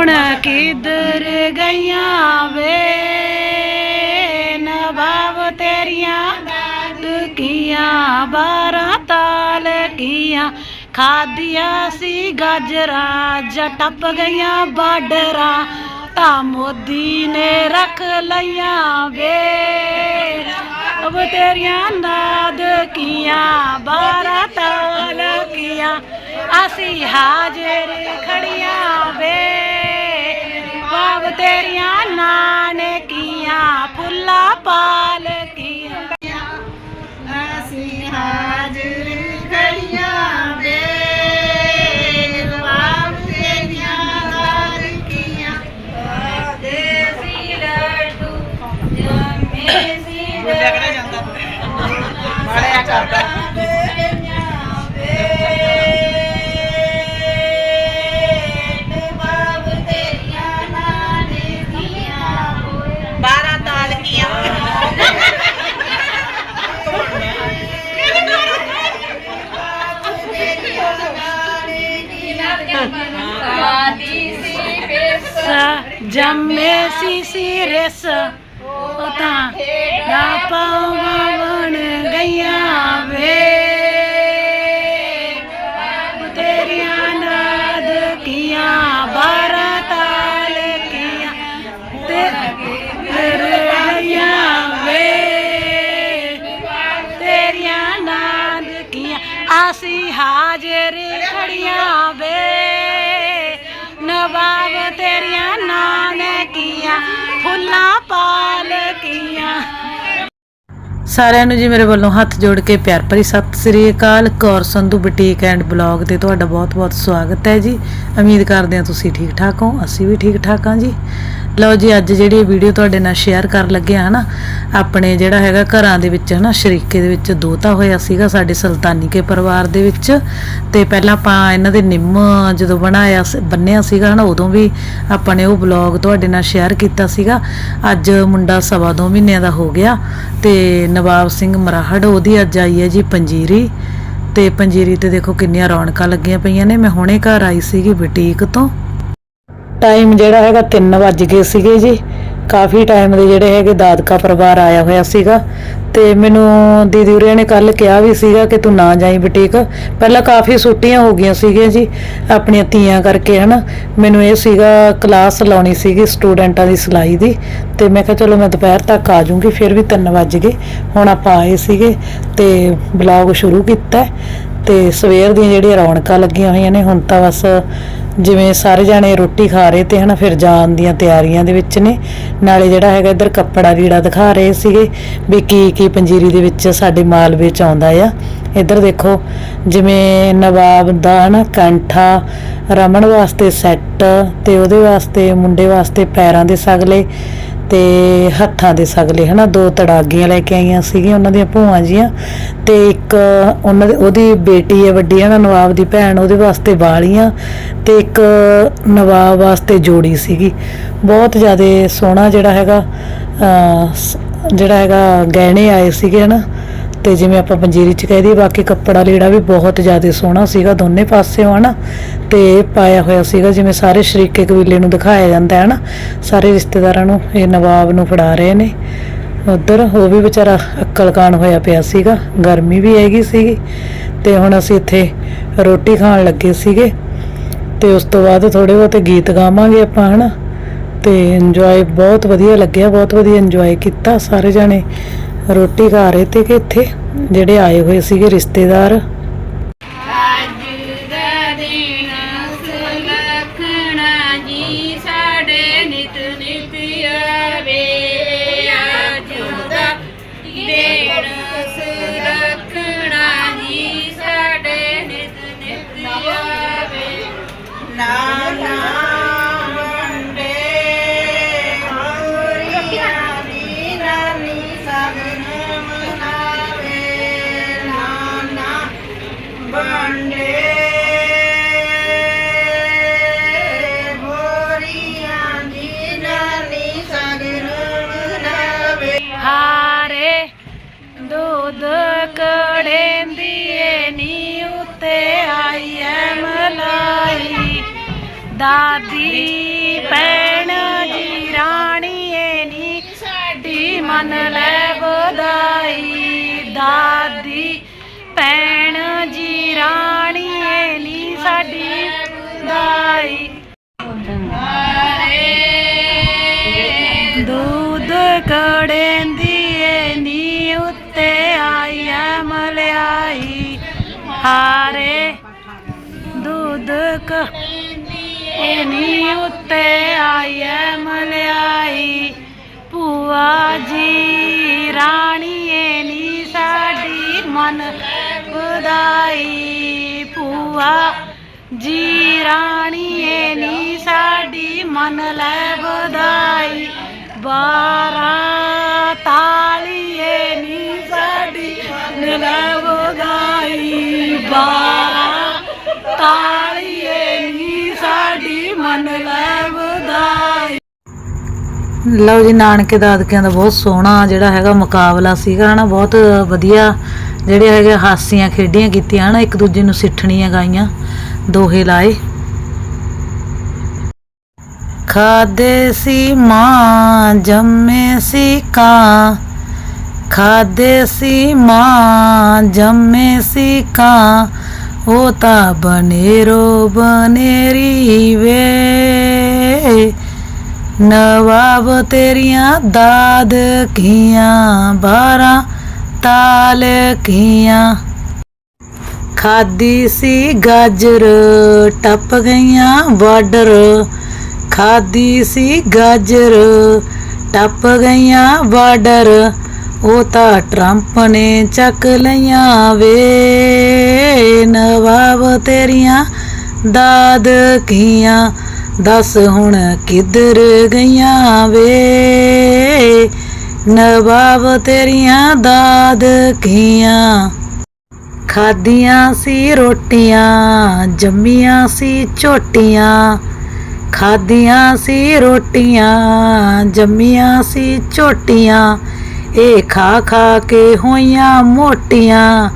ਹੁਣ ਕਿੱਧਰ ਗਈਆਂ ਵੇ? ਨਵਾਬ ਤੇਰੀਆਂ ਕੀਆਂ, ਬਾਰਾਂ ਤਾਲ ਕੀਆਂ। ਖਾਦੀਆਂ ਸੀ ਗਾਜਰਾਂ, ਜਾਂ ਟੱਪ ਗਈਆਂ ਬਾਰਡਰਾਂ ਤਾਂ ਮੋਦੀ ਨੇ ਰੱਖ ਲਈਆਂ ਵੇ। ਅਬ ਤੇਰੀਆਂ ਨਾਦ ਕੀਆਂ, ਬਾਰਾਂ ਤਾਲ ਕੀਆਂ। ਅਸੀਂ ਹਾਜ਼ਰ ਖੜੀਆਂ ਵੇ। ਬਾਬ ਤੇਰੀਆਂ ਨਾਨਕੀਆਂ ਫੁੱਲਾ ਪਾਲ ਸਾ ਜੰਮੇ ਸੀ ਸਿਰਸ ਉਹ ਤਾਂ ਸਾਰਿਆਂ ਨੂੰ ਜੀ ਮੇਰੇ ਵੱਲੋਂ ਹੱਥ ਜੋੜ ਕੇ ਪਿਆਰ ਭਰੀ ਸਤਿ ਸ੍ਰੀ ਅਕਾਲ। Kaur Sandhu boutique and blog ਤੇ ਤੁਹਾਡਾ ਬਹੁਤ-ਬਹੁਤ ਸਵਾਗਤ ਹੈ ਜੀ। ਉਮੀਦ ਕਰਦੇ ਹਾਂ ਤੁਸੀਂ ਠੀਕ ਠਾਕ ਹੋ, ਅਸੀਂ ਵੀ ਠੀਕ ਠਾਕ ਹਾਂ ਜੀ। ਲਓ ਜੀ, ਅੱਜ ਜਿਹੜੀ ਇਹ ਵੀਡੀਓ ਤੁਹਾਡੇ ਨਾਲ ਸ਼ੇਅਰ ਕਰਨ ਲੱਗੇ ਹਾਂ ਹਨਾ, ਆਪਣੇ ਜਿਹੜਾ ਹੈਗਾ ਘਰਾਂ ਦੇ ਵਿੱਚ ਹਨਾ, ਸ਼ਰੀਕੇ ਦੇ ਵਿੱਚ ਦੋਤਾ ਹੋਇਆ ਸੀਗਾ ਸਾਡੇ ਸੁਲਤਾਨੀ ਕੇ ਪਰਿਵਾਰ ਦੇ ਵਿੱਚ। ਤੇ ਪਹਿਲਾਂ ਆਪਾਂ ਇਹਨਾਂ ਦੇ ਨਿੰਮ ਜਦੋਂ ਬਣਾਇਆ ਸੀ- ਬੰਨਿਆ ਸੀਗਾ ਹਨਾ, ਉਦੋਂ ਵੀ ਆਪਾਂ ਨੇ ਉਹ ਬਲੌਗ ਤੁਹਾਡੇ ਨਾਲ ਸ਼ੇਅਰ ਕੀਤਾ ਸੀਗਾ। ਅੱਜ ਮੁੰਡਾ ਸਵਾ ਦੋ ਮਹੀਨਿਆਂ ਦਾ ਹੋ ਗਿਆ ਤੇ ਨਵਾਬ ਸਿੰਘ ਮਰਾਹੜ, ਉਹਦੀ ਅੱਜ ਆਈ ਹੈ ਜੀ ਪੰਜੀਰੀ। ਤੇ ਪੰਜੀਰੀ ਤੇ ਦੇਖੋ ਕਿੰਨੀਆਂ ਰੌਣਕਾਂ ਲੱਗੀਆਂ ਪਈਆਂ ਨੇ। ਮੈਂ ਹੁਣੇ ਘਰ ਆਈ ਸੀਗੀ ਬੁਟੀਕ ਤੋਂ। ਟਾਈਮ ਜਿਹੜਾ ਹੈਗਾ 3 ਵੱਜ ਗਏ ਸੀਗੇ ਜੀ। ਕਾਫੀ ਟਾਈਮ ਦੇ ਜਿਹੜੇ ਹੈਗੇ ਦਾਦਕਾ ਪਰਿਵਾਰ ਆਇਆ ਹੋਇਆ ਸੀਗਾ। ਤੇ ਮੈਨੂੰ ਦੀਦੀ ਉਰੇ ਨੇ ਕੱਲ ਕਿਹਾ ਵੀ ਸੀਗਾ ਕਿ ਤੂੰ ਨਾ ਜਾਈ ਬੁਟੀਕ। ਪਹਿਲਾਂ ਕਾਫੀ ਛੁੱਟੀਆਂ ਹੋ ਗਈਆਂ ਸੀਗੀਆਂ ਜੀ ਆਪਣੀਆਂ ਤੀਆਂ ਕਰਕੇ, ਹਨਾ। ਮੈਨੂੰ ਇਹ ਸੀਗਾ ਕਲਾਸ ਲਾਉਣੀ ਸੀਗੀ ਸਟੂਡੈਂਟਾਂ ਦੀ ਸਿਲਾਈ ਦੀ। ਤੇ ਮੈਂ ਕਿਹਾ ਚਲੋ ਮੈਂ ਦੁਪਹਿਰ ਤੱਕ ਆ ਜਾਊਂਗੀ, ਫਿਰ ਵੀ 3 ਵੱਜ ਗਏ। ਹੁਣ ਆਪਾਂ ਆਏ ਸੀਗੇ ਤੇ ਬਲੌਗ ਸ਼ੁਰੂ ਕੀਤਾ। ਤੇ ਸਵੇਰ ਦੀਆਂ ਜਿਹੜੀਆਂ ਰੌਣਕਾਂ ਲੱਗੀਆਂ ਹੋਈਆਂ ਨੇ, ਹੁਣ ਤਾਂ ਬਸ ਜਿਵੇਂ ਸਾਰੇ ਜਾਣੇ ਰੋਟੀ ਖਾ ਰਹੇ ਤੇ ਹਨਾ, ਫਿਰ ਜਾਣ ਦੀਆਂ ਤਿਆਰੀਆਂ ਦੇ ਵਿੱਚ ਨੇ। ਨਾਲੇ ਜਿਹੜਾ ਹੈਗਾ ਇੱਧਰ ਕੱਪੜਾ ਲੀੜਾ ਦਿਖਾ ਰਹੇ ਸੀਗੇ ਵੀ ਕੀ ਕੀ ਪੰਜੀਰੀ ਦੇ ਵਿੱਚ ਸਾਡੇ ਮਾਲ ਵਿੱਚ ਆਉਂਦਾ ਆ। ਇੱਧਰ ਦੇਖੋ, ਜਿਵੇਂ ਨਵਾਬ ਦਾ ਹਨਾ, ਕੰਠਾ ਰਮਣ ਵਾਸਤੇ ਸੈੱਟ ਤੇ ਉਹਦੇ ਵਾਸਤੇ, ਮੁੰਡੇ ਵਾਸਤੇ ਪੈਰਾਂ ਦੇ ਸਗਲੇ। ਤੇ ਹੱਥਾਂ ਦੇ ਸਗਲੇ, ਹਨਾ, ਦੋ ਤੜਾਗੀਆਂ ਲੈ ਕੇ ਆਈਆਂ ਸੀਗੀਆਂ ਉਹਨਾਂ ਦੀਆਂ ਭੂਆਂ ਜੀਆਂ ਤੇ ਇੱਕ ਉਹਨਾਂ ਦੇ, ਉਹਦੀ ਬੇਟੀ ਹੈ ਵੱਡੀ, ਹਨਾ, ਨਵਾਬ ਦੀ ਭੈਣ, ਉਹਦੇ ਵਾਸਤੇ ਵਾਲੀਆਂ ਤੇ ਇੱਕ ਨਵਾਬ ਵਾਸਤੇ ਜੋੜੀ ਸੀਗੀ। ਬਹੁਤ ਜ਼ਿਆਦਾ ਸੋਹਣਾ ਜਿਹੜਾ ਹੈਗਾ ਸ- ਜਿਹੜਾ ਹੈਗਾ ਗਹਿਣੇ ਆਏ ਸੀਗੇ, ਹਨਾ ਤੇ ਜਿਵੇਂ ਆਪਾਂ ਪੰਜੀਰੀ ਚ ਕਹਿ ਦਈਏ, ਬਾਕੀ ਕੱਪੜਾ ਲੀੜਾ ਵੀ ਬਹੁਤ ਜ਼ਿਆਦਾ ਸੋਹਣਾ ਸੀਗਾ ਦੋਨੇ ਪਾਸਿਓਂ, ਹਨਾ? ਤੇ ਪਾਇਆ ਹੋਇਆ ਸੀਗਾ, ਜਿਵੇਂ ਸਾਰੇ ਸ਼ਰੀਕੇ ਕਬੀਲੇ ਨੂੰ ਦਿਖਾਇਆ ਜਾਂਦਾ ਹੈ ਹਨਾ? ਸਾਰੇ ਰਿਸ਼ਤੇਦਾਰਾਂ ਨੂੰ, ਇਹ ਨਵਾਬ ਨੂੰ ਫੜਾ ਰਹੇ ਨੇ। ਉਧਰ ਉਹ ਵੀ ਵਿਚਾਰਾ ਅਕਲਕਾਨ ਹੋਇਆ ਪਿਆ ਸੀਗਾ, ਗਰਮੀ ਵੀ ਹੈਗੀ ਸੀਗੀ। ਤੇ ਹੁਣ ਅਸੀਂ ਇੱਥੇ ਰੋਟੀ ਖਾਣ ਲੱਗੇ ਸੀਗੇ। ਤੇ ਉਸ ਤੋਂ ਬਾਅਦ ਥੋੜੇ ਬਹੁਤੇ ਗੀਤ ਗਾਵਾਂਗੇ ਆਪਾਂ, ਹਨਾ? ਤੇ ਇੰਜੋਏ ਬਹੁਤ ਵਧੀਆ ਲੱਗਿਆ, ਬਹੁਤ ਵਧੀਆ ਇੰਜੋਏ ਕੀਤਾ ਸਾਰੇ ਜਾਣੇ। ਰੋਟੀ ਖਾ ਰਹੇ ਤੇ ਕਿ ਇੱਥੇ? ਜਿਹੜੇ ਆਏ ਹੋਏ ਸੀਗੇ ਰਿਸ਼ਤੇਦਾਰ। ਖੁਦ ਕੜੇਂਦੀ ਏ ਨੀ ਉਤੇ ਆਈ ਐ ਮਲਾਈ। ਦਾਦੀ ਪੈਣ ਜੀ, ਰਾਣੀ ਏ ਨੀ ਸਾਡੀ ਮਨ ਲੈ ਵਧਾਈ ਦਾਦੀ ਪੈਣ ਜੀ, ਰਾਣੀ ਏ ਨੀ ਸਾਡੀ ਏ ਉੱਤੇ ਆਈ ਐ ਮਲਿਆਈ। ਭੂਆ ਜੀ, ਰਾਣੀ ਨੀ ਸਾਡੀ ਮਨ ਵਧਾਈ ਭੂਆ ਜੀ, ਰਾਣੀ ਨੀ ਸਾਡੀ ਮਨ ਲੈ ਵਧਾਈ ਬਾਰਾਂ ਤਾਲੀਏ ਨੀ ਸਾਡੀ ਮਨ ਲੈ ਵਧਾਈ ਬਾਰਾਂ ਲਓ ਜੀ, ਨਾਨਕੇ ਦਾਦਕਿਆਂ ਦਾ ਬਹੁਤ ਸੋਹਣਾ ਜਿਹੜਾ ਹੈਗਾ ਮੁਕਾਬਲਾ ਸੀਗਾ, ਹਨਾ, ਬਹੁਤ ਵਧੀਆ ਜਿਹੜੇ ਹੈਗੇ ਹਾਸੀਆਂ ਖੇਡੀਆਂ ਕੀਤੀਆਂ, ਹਨਾ, ਇੱਕ ਦੂਜੇ ਨੂੰ ਸਿੱਠਣੀਆਂ ਗਾਈਆਂ, ਦੋਹੇ ਲਾਏ। ਖਾਦੇ ਸੀ ਮਾਂ, ਜੰਮੇ ਸੀ ਕਾਂ, ਖਾਦੇ ਸੀ ਮਾਂ, ਜੰਮੇ ਸੀ ਕਾਂ, ਉਹ ਤਾਂ ਬਨੇਰੋ ਬਨੇਰੀ ਵੇ। ਨਵਾਬ ਤੇਰੀਆਂ ਦਾਦ ਕੀਆਂ, ਬਾਰਾਂ ਤਾਲ ਕੀਆਂ। ਖਾਦੀ ਸੀ ਗਾਜਰ, ਟੱਪ ਗਈਆਂ ਬਾਰਡਰ। ਖਾਦੀ ਸੀ ਗਾਜਰ, ਟੱਪ ਗਈਆਂ ਬਾਰਡਰ। ਉਹ ਤਾਂ ਟਰੰਪ ਨੇ ਚੱਕ ਲਈਆਂ ਵੇ। ਨਵਾਬ ਤੇਰੀਆਂ ਦਾਦ ਕੀਆਂ। ਦੱਸ ਹੁਣ ਕਿੱਧਰ ਗਈਆਂ ਵੇ? ਨਵਾਬ ਤੇਰੀਆਂ ਦਾਦ ਕੀਆਂ? ਖਾਦੀਆਂ ਸੀ ਰੋਟੀਆਂ, ਜੰਮੀਆਂ ਸੀ ਝੋਟੀਆਂ। ਖਾਦੀਆਂ ਸੀ ਰੋਟੀਆਂ, ਜੰਮੀਆਂ ਸੀ ਝੋਟੀਆਂ। ਇਹ ਖਾ ਖਾ ਕੇ ਹੋਈਆਂ ਮੋਟੀਆਂ।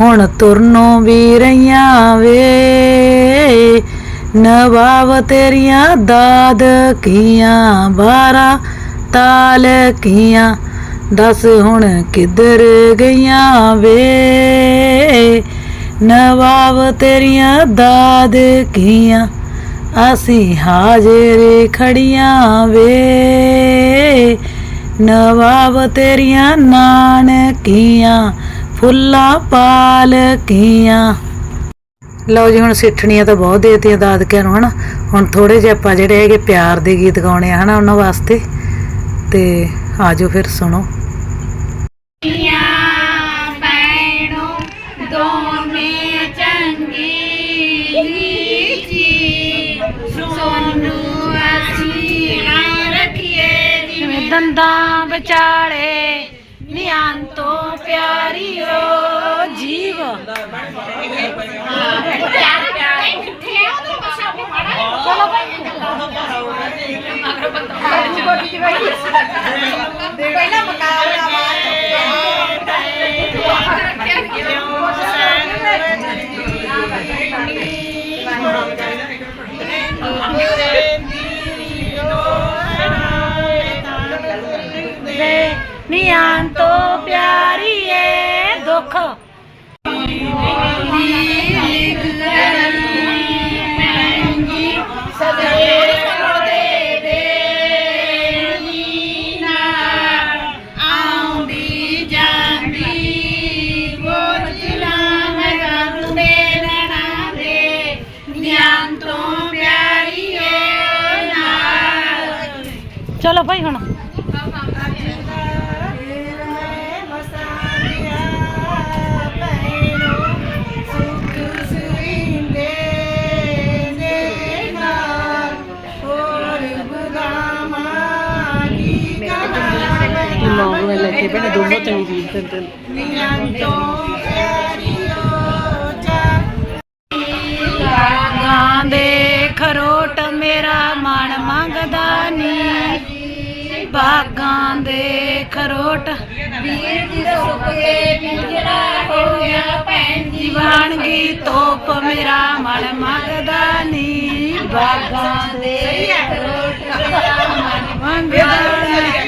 ਹੁਣ ਤੁਰਨੋਂ ਵੀ ਰਹੀਆਂ ਵੇ। ਨਵਾਬ ਤੇਰੀਆਂ ਦਾਦ ਕੀਆਂ ਬਾਰਾਂ ਤਾਲ ਕੀਆਂ। ਦੱਸ ਹੁਣ ਕਿੱਧਰ ਗਈਆਂ ਵੇ? ਨਵਾਬ ਤੇਰੀਆਂ ਦਾਦ ਕੀਆਂ, ਅਸੀਂ ਹਾਜ਼ਰ ਖੜੀਆਂ ਵੇ। ਨਵਾਬ ਤੇਰੀਆਂ ਨਾਨਕੀਆਂ, ਫੁੱਲਾਂ ਪਾਲ ਕੀਆਂ। ਲਓ ਜੀ, ਹੁਣ ਸਿੱਠਣੀਆਂ ਤਾਂ ਬਹੁਤ ਦੇਤੀਆਂ ਦਾਦਕਿਆਂ ਨੂੰ, ਹਨਾ? ਹੁਣ ਥੋੜੇ ਜਿਹੇ ਆਪਾਂ ਜਿਹੜੇ ਹੈਗੇ ਪਿਆਰ ਦੇ ਗੀਤ ਗਾਉਣੇ ਆ, ਹਨਾ, ਉਹਨਾਂ ਵਾਸਤੇ। ਤੇ ਆਜੋ ਫਿਰ ਸੁਣੋ। ਦੰਦਾਂ ਵਿਚਾਲੇ, ਨਿਆਂ ਤੋਂ ਪਿਆਰੀਓ ਜੀਵ। ਪਹਿਲਾਂ ਮੁਕਾਬਲਾ ਬਾਅਦ ਵੇ ਨਿਆਂ ਤੋਂ ਪਿਆਰੀਏ ਦੁੱਖ ਚਲੋ ਭਾਈ ਹੁਣ। ਲੋਗ ਵੇ ਕੇ ਬਣੇ ਦੋਨੋਂ ਚੰਗੀ ਚੀਜ਼ ਤੇ ਗਾਂ ਦੇ ਖਰੋਟ ਮੇਰਾ ਮਨ ਮੰਗਦਾ ਨੀ। ਬਾਗਾਂ ਦੇ ਖਰੋਟ। ਵੀਰ ਜੀ ਸੁੱਕ ਕੇ ਪਿੰਜਰਾ ਹੋ ਗਿਆ ਭੈਣ ਜੀ ਗਈ ਤੋਪ ਮੇਰਾ ਮਨ ਮੰਗਦਾ ਨੀ। ਬਾਗਾਂ ਦੇ ਮੰਗਦਾ ਨੀ